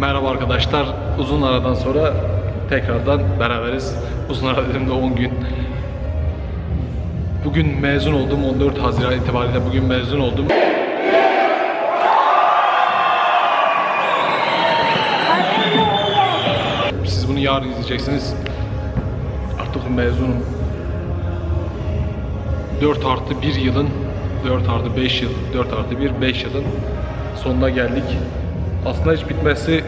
Merhaba arkadaşlar. Uzun aradan sonra tekrardan beraberiz. Uzun ara dediğimde 10 gün. Bugün mezun oldum. 14 Haziran itibariyle bugün mezun oldum. Siz bunu yarın izleyeceksiniz. Artık mezunum. 4 artı 1 yılın 4 artı 5 yıl 4 artı 1 5 yılın sonuna geldik. Aslında hiç bitmesi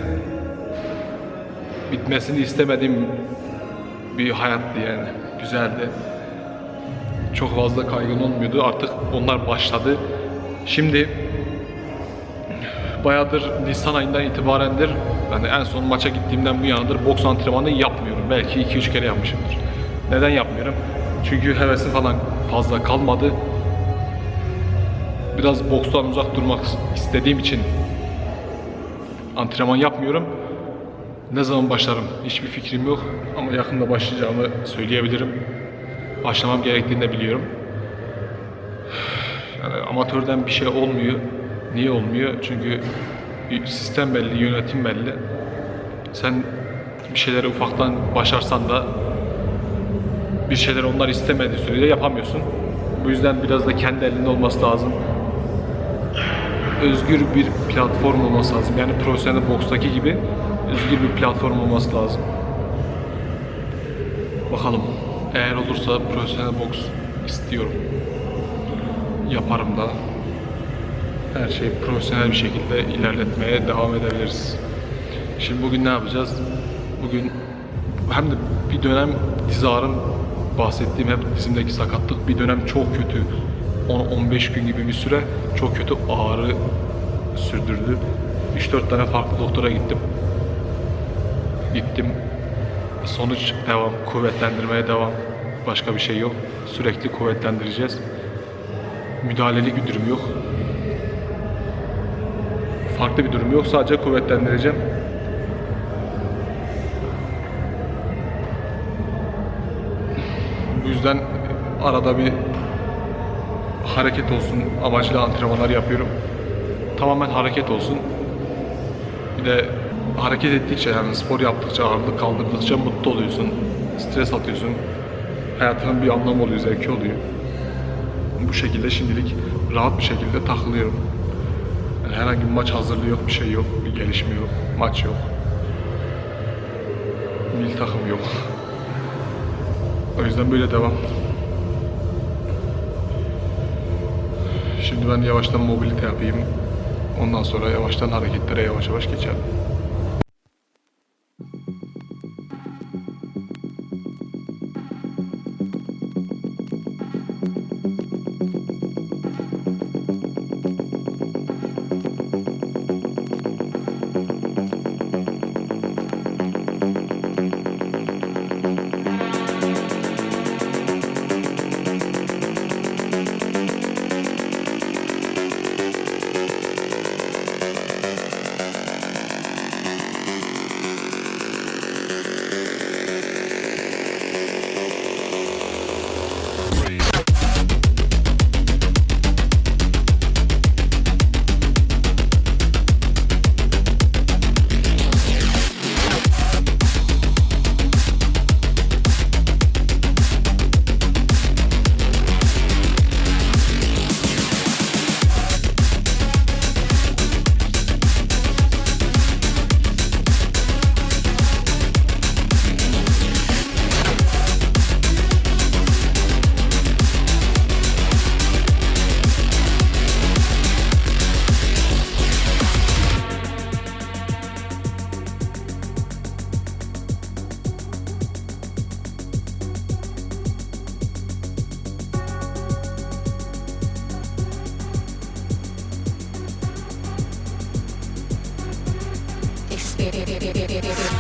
bitmesini istemediğim bir hayattı yani. Güzeldi. Çok fazla kaygın olmuyordu. Artık onlar başladı. Şimdi bayağıdır Nisan ayından itibarendir. Yani en son maça gittiğimden bu yanadır boks antrenmanı yapmıyorum. Belki 2-3 kere yapmışımdır. Neden yapmıyorum? Çünkü hevesim falan fazla kalmadı. Biraz bokstan uzak durmak istediğim için antrenman yapmıyorum. Ne zaman başlarım hiçbir fikrim yok ama yakında başlayacağımı söyleyebilirim. Başlamam gerektiğini de biliyorum. Yani amatörden bir şey olmuyor. Niye olmuyor? Çünkü sistem belli, yönetim belli. Sen bir şeyleri ufaktan başarsan da bir şeyler onlar istemediği sürece yapamıyorsun. Bu yüzden biraz da kendi elinde olması lazım. Özgür bir platform olması lazım. Yani profesyonel bokstaki gibi özgür bir platform olması lazım. Bakalım. Eğer olursa profesyonel boks istiyorum. Yaparım da. Her şeyi profesyonel bir şekilde ilerletmeye devam edebiliriz. Şimdi bugün ne yapacağız? Bugün hem de bir dönem diz ağrım bahsettiğim hep dizimdeki sakatlık bir dönem çok kötü 10-15 gün gibi bir süre çok kötü ağrı sürdürdü. 3-4 tane farklı doktora gittim. Gittim. Sonuç devam. Kuvvetlendirmeye devam. Başka bir şey yok. Sürekli kuvvetlendireceğiz. Müdahalelik bir durum yok. Farklı bir durum yok. Sadece kuvvetlendireceğim. Bu yüzden arada bir hareket olsun amacıyla antrenmanlar yapıyorum. Tamamen hareket olsun. Bir de hareket ettikçe yani spor yaptıkça, ağırlık kaldırdıkça mutlu oluyorsun. Stres atıyorsun. Hayatının bir anlamı oluyor, zevki oluyor. Bu şekilde şimdilik rahat bir şekilde takılıyorum. Yani herhangi bir maç hazırlığı yok, bir şey yok, bir gelişme yok, maç yok. Milli takım yok. O yüzden böyle devam. Şimdi ben yavaştan mobilite yapayım. Ondan sonra yavaştan hareketlere yavaş yavaş geçelim. Tiene, tiene.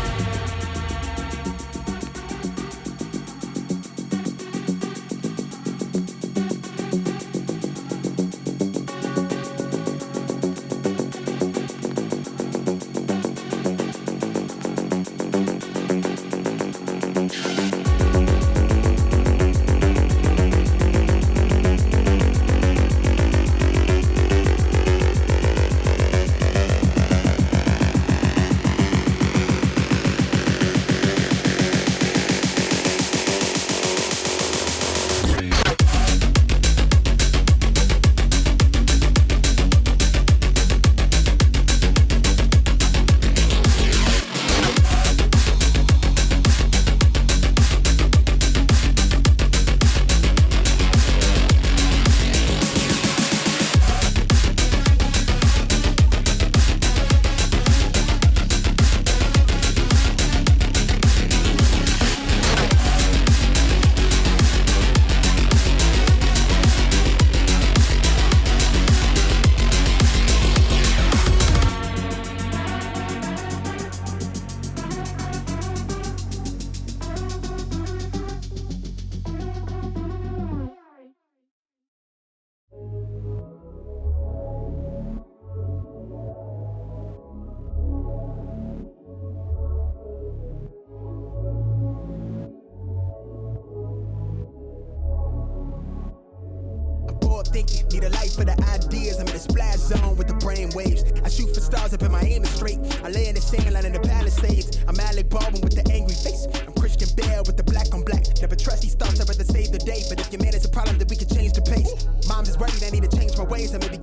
Need a light for the ideas. I'm in a splash zone with the brain waves. I shoot for stars up in my aim is straight. I lay in the sand line in the Palisades. I'm Alec Baldwin with the angry face. I'm Christian Bale with the black on black. Never trust these thoughts, I'd rather save the day. But if your man is a problem, then we can change the pace. Mom's is worried, I need to change my ways. I cop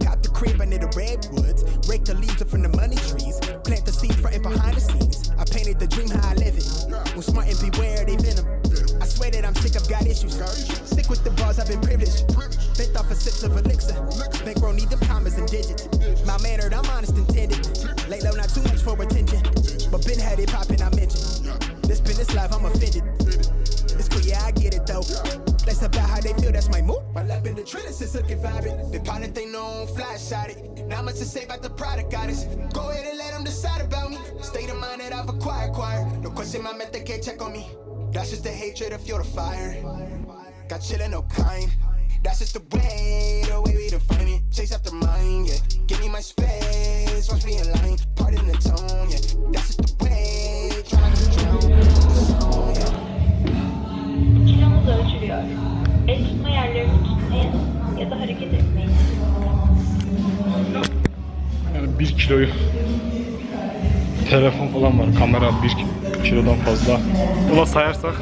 for attention. But been had it poppin', I mentioned. This been this life, I'm offended. It's cool, yeah, I get it though. That's about how they feel, that's my mood. My lap in the trellis is looking vibrant. Been pounding thing no flash shot it. Not much to say about the product goddess. Go ahead and let them decide about me. State of mind that I've acquired, acquired. No question, my method can't check on me. That's just the hatred of fuel the fire. Got chillin', no kind. That's just the way, the way we define it. Chase after mine, yeah. Give me my space, watch me in line. Pardon the tone, yeah. That's just the way, try not to drown. Kilomuz ölçülüyor. El tutma yerlerini tutmayın ya da hareket etmeyin. Yani 1 kiloyu telefon falan var. Kamera 1 kilodan fazla. Buna sayarsak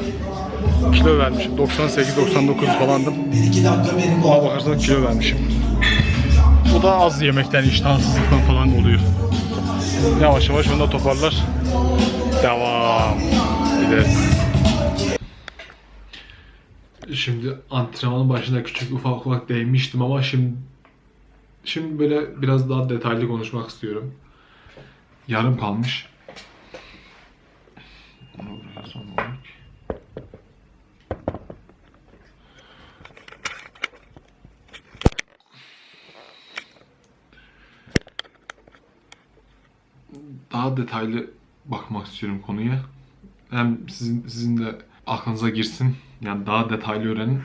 kilo vermişim. 98-99 falandım. Ona bakarsak kilo vermişim. Bu da az yemekten, iştahsızlıktan falan oluyor. Yavaş yavaş onu da toparlar. Devam. Gideriz. Şimdi antrenmanın başında küçük ufak ufak değinmiştim ama şimdi Şimdi böyle biraz daha detaylı konuşmak istiyorum. Yarım kalmış. Onu buraya son olarak. Daha detaylı bakmak istiyorum konuya. Hem sizin sizin de aklınıza girsin. Yani daha detaylı öğrenin.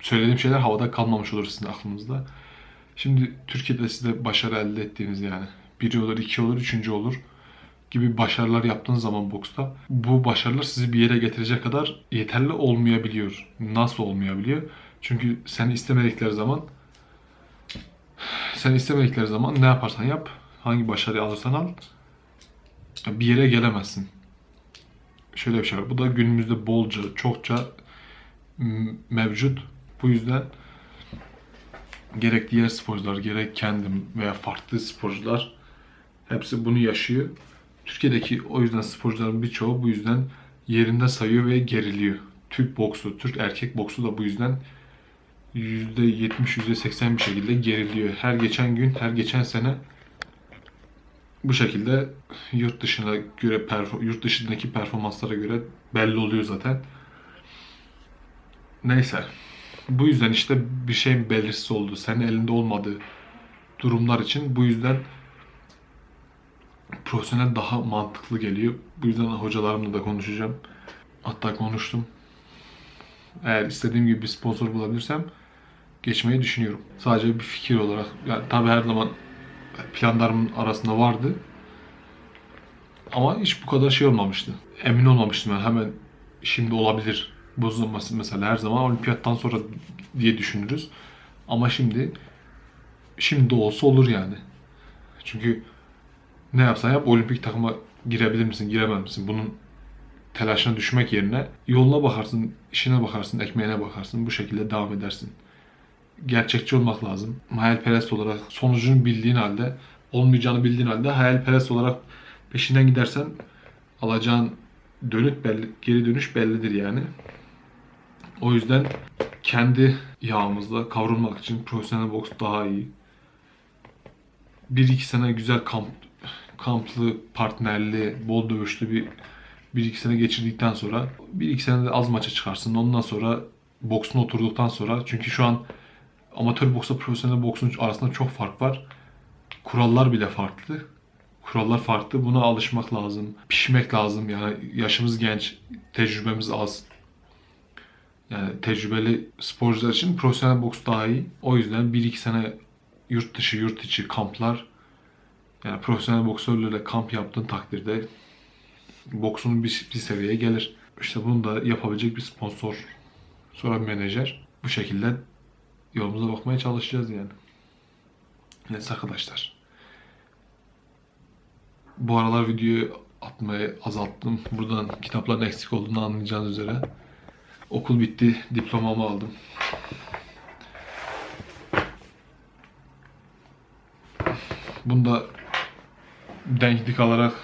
Söylediğim şeyler havada kalmamış olur sizin aklınızda. Şimdi Türkiye'de size başarı elde ettiğiniz yani biri olur, iki olur, üçüncü olur gibi başarılar yaptığınız zaman boksta bu başarılar sizi bir yere getirecek kadar yeterli olmayabiliyor. Nasıl olmayabiliyor? Çünkü sen istemedikleri zaman sen istemedikleri zaman ne yaparsan yap, hangi başarıyı alırsan al bir yere gelemezsin. Şöyle bir şey var. Bu da günümüzde bolca, çokça mevcut. Bu yüzden gerek diğer sporcular gerek kendim veya farklı sporcular hepsi bunu yaşıyor. Türkiye'deki o yüzden sporcuların birçoğu bu yüzden yerinde sayıyor ve geriliyor. Türk boksu, Türk erkek boksu da bu yüzden %70, %80 bir şekilde geriliyor. Her geçen gün, her geçen sene bu şekilde yurt dışına göre yurt dışındaki performanslara göre belli oluyor zaten. Neyse. Bu yüzden işte bir şeyin belirsiz olduğu, senin elinde olmadığı durumlar için bu yüzden profesyonel daha mantıklı geliyor. Bu yüzden hocalarımla da konuşacağım. Hatta konuştum. Eğer istediğim gibi bir sponsor bulabilirsem geçmeyi düşünüyorum. Sadece bir fikir olarak. Yani tabii her zaman planlarımın arasında vardı. Ama hiç bu kadar şey olmamıştı. Emin olmamıştım yani hemen şimdi olabilir bozulması mesela her zaman olimpiyattan sonra diye düşünürüz. Ama şimdi şimdi olsa olur yani. Çünkü ne yapsan yap olimpik takıma girebilir misin, giremez misin? Bunun telaşına düşmek yerine yoluna bakarsın, işine bakarsın, ekmeğine bakarsın. Bu şekilde devam edersin. Gerçekçi olmak lazım. Hayalperest olarak sonucunu bildiğin halde, olmayacağını bildiğin halde hayalperest olarak peşinden gidersen alacağın dönüt belli, geri dönüş bellidir yani. O yüzden kendi yağımızla kavrulmak için profesyonel boks daha iyi. Bir iki sene güzel kamp kamplı, partnerli, bol dövüşlü bir bir iki sene geçirdikten sonra bir iki sene de az maça çıkarsın. Ondan sonra boksuna oturduktan sonra çünkü şu an amatör boksla profesyonel boksun arasında çok fark var. Kurallar bile farklı. Kurallar farklı. Buna alışmak lazım. Pişmek lazım. Yani yaşımız genç, tecrübemiz az. Yani tecrübeli sporcular için profesyonel boks daha iyi. O yüzden 1-2 sene yurt dışı, yurt içi kamplar yani profesyonel boksörlerle kamp yaptığın takdirde boksun bir, bir seviyeye gelir. İşte bunu da yapabilecek bir sponsor, sonra bir menajer. Bu şekilde yolumuza bakmaya çalışacağız yani. Neyse arkadaşlar. Bu aralar videoyu atmayı azalttım. Buradan kitapların eksik olduğunu anlayacağınız üzere. Okul bitti, diplomamı aldım. Bunda denklik alarak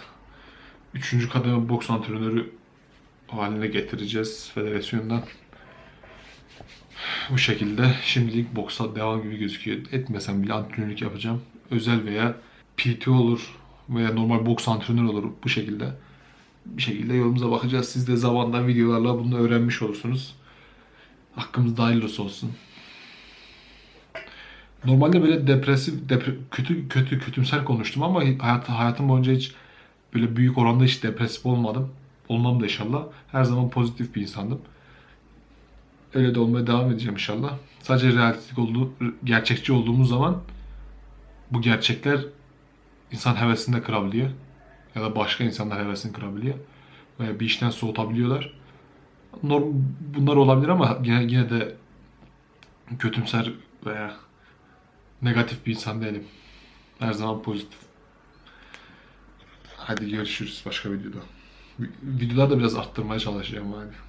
3. kademe boks antrenörü haline getireceğiz federasyondan. Bu şekilde şimdilik boksa devam gibi gözüküyor. Etmesem bile antrenörlük yapacağım. Özel veya PT olur veya normal boks antrenör olur bu şekilde. Bir şekilde yolumuza bakacağız. Siz de zamanla videolarla bunu öğrenmiş olursunuz. Hakkımızda hayırlısı olsun. Normalde böyle depresif, depre- kötü kötü kötümser konuştum ama hayat, hayatım boyunca hiç böyle büyük oranda hiç depresif olmadım. Olmam da inşallah. Her zaman pozitif bir insandım. Öyle de olmaya devam edeceğim inşallah. Sadece realistik olduğu, gerçekçi olduğumuz zaman bu gerçekler insan hevesini de kırabiliyor. Ya da başka insanlar hevesini kırabiliyor. Veya bir işten soğutabiliyorlar. Bunlar olabilir ama yine, yine de kötümser veya negatif bir insan değilim. Her zaman pozitif. Hadi görüşürüz başka videoda. Vi- Videoları da biraz arttırmaya çalışacağım hadi.